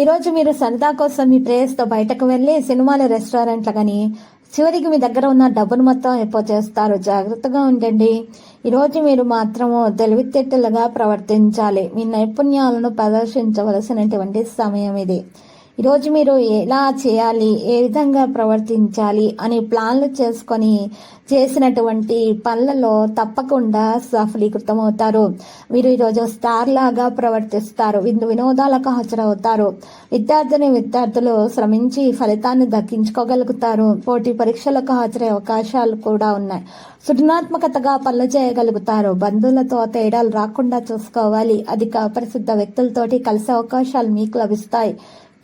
ఈరోజు మీరు సరదా కోసం మీ ప్రేయర్స్తో బయటకు వెళ్ళి సినిమాలు రెస్టారెంట్లు కానీ చివరికి మీ దగ్గర ఉన్న డబ్బును మొత్తం ఎప్పో చేస్తారు జాగ్రత్తగా ఉండండి. ఈరోజు మీరు మాత్రము తెలివితేటలుగా ప్రవర్తించాలి. మీ నైపుణ్యాలను ప్రదర్శించవలసినటువంటి సమయం ఇది. ఈరోజు మీరు ఎలా చేయాలి ఏ విధంగా ప్రవర్తించాలి అని ప్లాన్లు చేసుకొని చేసినటువంటి పనులలో తప్పకుండా సఫలీకృతం అవుతారు మీరు ఈరోజు స్టార్ లాగా ప్రవర్తిస్తారు విందు వినోదాలకు హాజరవుతారు. విద్యార్థిని విద్యార్థులు శ్రమించి ఫలితాన్ని దక్కించుకోగలుగుతారు. పోటీ పరీక్షలకు హాజరయ్యే అవకాశాలు కూడా ఉన్నాయి. సృజనాత్మకతగా పనులు చేయగలుగుతారు. బంధువులతో తేడాలు రాకుండా చూసుకోవాలి. అధిక అపరిశుద్ధ వ్యక్తులతోటి కలిసే అవకాశాలు మీకు లభిస్తాయి.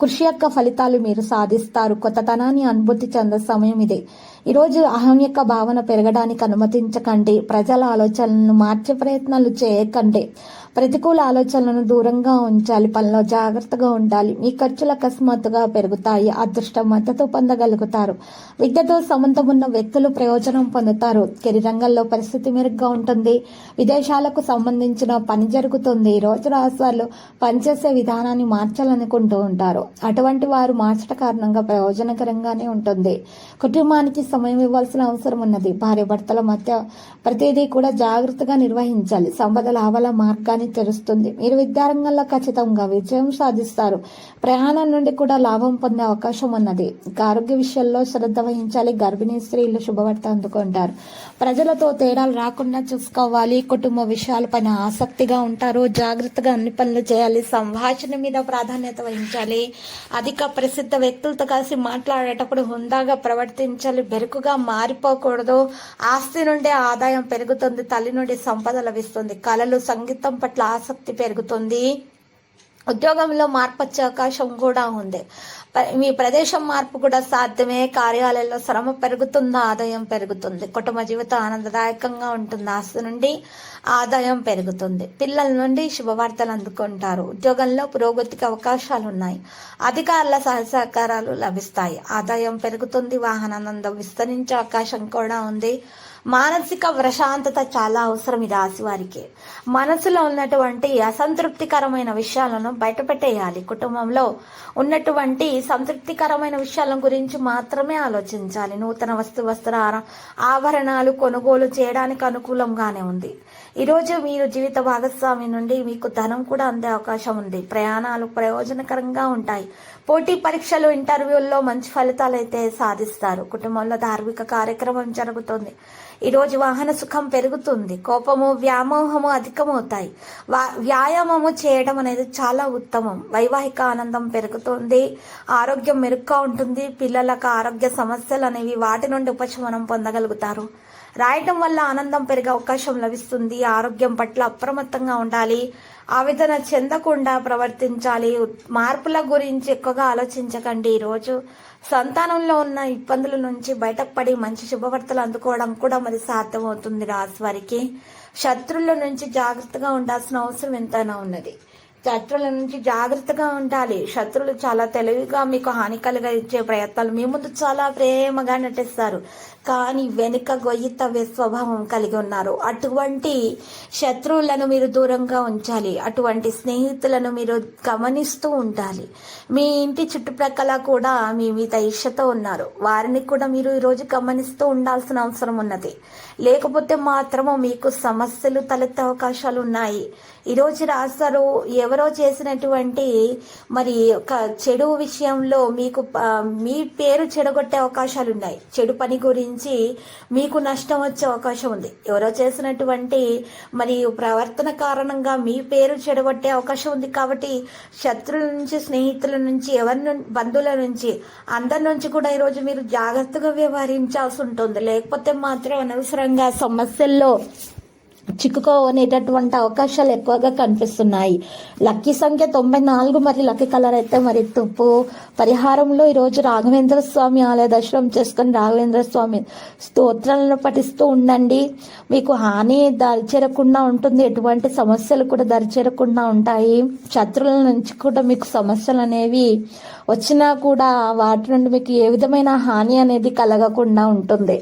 కృషి యొక్క ఫలితాలు మీరు సాధిస్తారు. కొత్తతనాన్ని అనుభూతి చెందే సమయం ఇది. ఈరోజు అహం యొక్క భావన పెరగడానికి అనుమతించకండి. ప్రజల ఆలోచనలను మార్చే ప్రయత్నాలు చేయకండి. ప్రతికూల ఆలోచనలను దూరంగా ఉంచాలి పనిలో జాగ్రత్తగా ఉండాలి. మీ ఖర్చులు అకస్మాత్తుగా పెరుగుతాయి అదృష్టం మద్దతు పొందగలుగుతారు. విద్యతో సంబంధం ఉన్న వ్యక్తులు ప్రయోజనం పొందుతారు. కెరీర్ రంగంలో పరిస్థితి మెరుగ్గా ఉంటుంది. విదేశాలకు సంబంధించిన పని జరుగుతుంది. రోజు రాసార్లు పనిచేసే విధానాన్ని మార్చాలనుకుంటూ ఉంటారు. అటువంటి వారు మార్చట కారణంగా ప్రయోజనకరంగానే ఉంటుంది. కుటుంబానికి సమయం ఇవ్వాల్సిన అవసరం ఉన్నది. భార్య భర్తల మధ్య ప్రతిదీ కూడా జాగ్రత్తగా నిర్వహించాలి. సంపద లాభాల మార్గాన్ని తెరుస్తుంది మీరు విద్యారంగంలో ఖచ్చితంగా విజయం సాధిస్తారు. ప్రయాణం నుండి కూడా లాభం పొందే అవకాశం ఉన్నది. ఇక ఆరోగ్య విషయంలో శ్రద్ధ వహించాలి. గర్భిణీ స్త్రీలు శుభవార్త అందుకుంటారు. ప్రజలతో తేడాలు రాకుండా చూసుకోవాలి. కుటుంబ విషయాలపైన ఆసక్తిగా ఉంటారు. జాగ్రత్తగా అన్ని పనులు చేయాలి. సంభాషణ మీద ప్రాధాన్యత వహించాలి. అధిక ప్రసిద్ధ వ్యక్తులతో కలిసి మాట్లాడేటప్పుడు హుందాగా ప్రవర్తించాలి. బెరుకుగా మారిపోకూడదు. ఆస్తి నుండి ఆదాయం పెరుగుతుంది. తల్లి నుండి సంపద లభిస్తుంది. కళలు సంగీతం పట్ల ఆసక్తి పెరుగుతుంది. ఉద్యోగంలో మార్పు వచ్చే అవకాశం కూడా ఉంది. మీ ప్రదేశం మార్పు కూడా సాధ్యమే. కార్యాలయంలో శ్రమ పెరుగుతుంది? ఆదాయం పెరుగుతుంది. కుటుంబ జీవితం ఆనందదాయకంగా ఉంటుంది. ఆస్తి నుండి ఆదాయం పెరుగుతుంది. పిల్లల నుండి శుభవార్తలు అందుకుంటారు. ఉద్యోగంలో పురోగతికి అవకాశాలు ఉన్నాయి. అధికారుల సహజ సహకారాలు లభిస్తాయి. ఆదాయం పెరుగుతుంది. వాహనానందం విస్తరించే అవకాశం కూడా ఉంది. మానసిక ప్రశాంతత చాలా అవసరం. ఈ రాశి వారికి మనసులో ఉన్నటువంటి అసంతృప్తికరమైన విషయాలను బయటపెట్టేయాలి. కుటుంబంలో ఉన్నటువంటి సంతృప్తికరమైన విషయాల గురించి మాత్రమే ఆలోచించాలి. నూతన వస్తు వస్త్ర ఆభరణాలు కొనుగోలు చేయడానికి అనుకూలంగానే ఉంది. ఈరోజు మీరు జీవిత భాగస్వామి నుండి మీకు ధనం కూడా అందే అవకాశం ఉంది. ప్రయాణాలు ప్రయోజనకరంగా ఉంటాయి. పోటీ పరీక్షలు ఇంటర్వ్యూల్లో మంచి ఫలితాలు అయితే సాధిస్తారు. కుటుంబంలో ధార్మిక కార్యక్రమం జరుగుతుంది. ఈరోజు వాహన సుఖం పెరుగుతుంది. కోపము వ్యామోహము అధికమవుతాయి. వా- వ్యాయామము చేయడం అనేది చాలా ఉత్తమం. వైవాహిక ఆనందం పెరుగుతుంది. ఆరోగ్యం మెరుగ్గా ఉంటుంది. పిల్లలకు ఆరోగ్య సమస్యలు అనేవి వాటి నుండి ఉపశమనం పొందగలుగుతారు. రాయటం వల్ల ఆనందం పెరిగే అవకాశం లభిస్తుంది. ఆరోగ్యం పట్ల అప్రమత్తంగా ఉండాలి. ఆవేదన చెందకుండా ప్రవర్తించాలి. మార్పుల గురించి ఎక్కువగా ఆలోచించకండి. ఈరోజు సంతానంలో ఉన్న ఇబ్బందుల నుంచి బయటపడి మంచి శుభవార్తలు అందుకోవడం కూడా మరి సాధ్యమవుతుంది రాశి వారికి. శత్రువుల నుంచి జాగ్రత్తగా ఉండాల్సిన అవసరం ఎంతైనా ఉన్నది. శత్రువుల నుంచి జాగ్రత్తగా ఉండాలి. శత్రువులు చాలా తెలివిగా మీకు హాని కలిగించే ప్రయత్నాలు మీ ముందు చాలా ప్రేమగా నటిస్తారు. కానీ వెనుక గొయ్యి తవ్వే స్వభావం కలిగి ఉన్నారు. అటువంటి శత్రువులను మీరు దూరంగా ఉంచాలి. అటువంటి స్నేహితులను మీరు గమనిస్తూ ఉండాలి. మీ ఇంటి చుట్టుప్రక్కల కూడా మీ మీద ఇష్టతో ఉన్నారు. వారిని కూడా మీరు ఈరోజు గమనిస్తూ ఉండాల్సిన అవసరం ఉన్నది. లేకపోతే మాత్రము మీకు సమస్యలు తలెత్తే అవకాశాలు ఉన్నాయి. ఈరోజు రాస్తారు ఎవరు ఎవరో చేసినటువంటి మరి ఒక చెడు విషయంలో మీకు మీ పేరు చెడగొట్టే అవకాశాలు ఉన్నాయి చెడు పని గురించి మీకు నష్టం వచ్చే అవకాశం ఉంది. ఎవరో చేసినటువంటి మరి ప్రవర్తన కారణంగా మీ పేరు చెడగొట్టే అవకాశం ఉంది కాబట్టి శత్రువుల నుంచి స్నేహితుల నుంచి ఎవరి బంధువుల నుంచి అందరి నుంచి కూడా ఈరోజు మీరు జాగ్రత్తగా వ్యవహరించాల్సి ఉంటుంది. లేకపోతే మాత్రం అనవసరంగా సమస్యల్లో చిక్కుకోనేటటువంటి అవకాశాలు ఎక్కువగా కనిపిస్తున్నాయి. లక్కీ సంఖ్య తొంభై నాలుగు మరి లక్కీ కలర్ అయితే మరి తుప్పు. పరిహారంలో ఈరోజు రాఘవేంద్ర స్వామి ఆలయ దర్శనం చేసుకుని రాఘవేంద్ర స్వామి స్తోత్రాలను పఠిస్తూ ఉండండి. మీకు హాని దరిచేరకుండా ఉంటుంది. ఎటువంటి సమస్యలు కూడా దరిచేరకుండా ఉంటాయి. శత్రువుల నుంచి కూడా మీకు సమస్యలు అనేవి వచ్చినా కూడా వాటి నుండి మీకు ఏ విధమైన హాని అనేది కలగకుండా ఉంటుంది.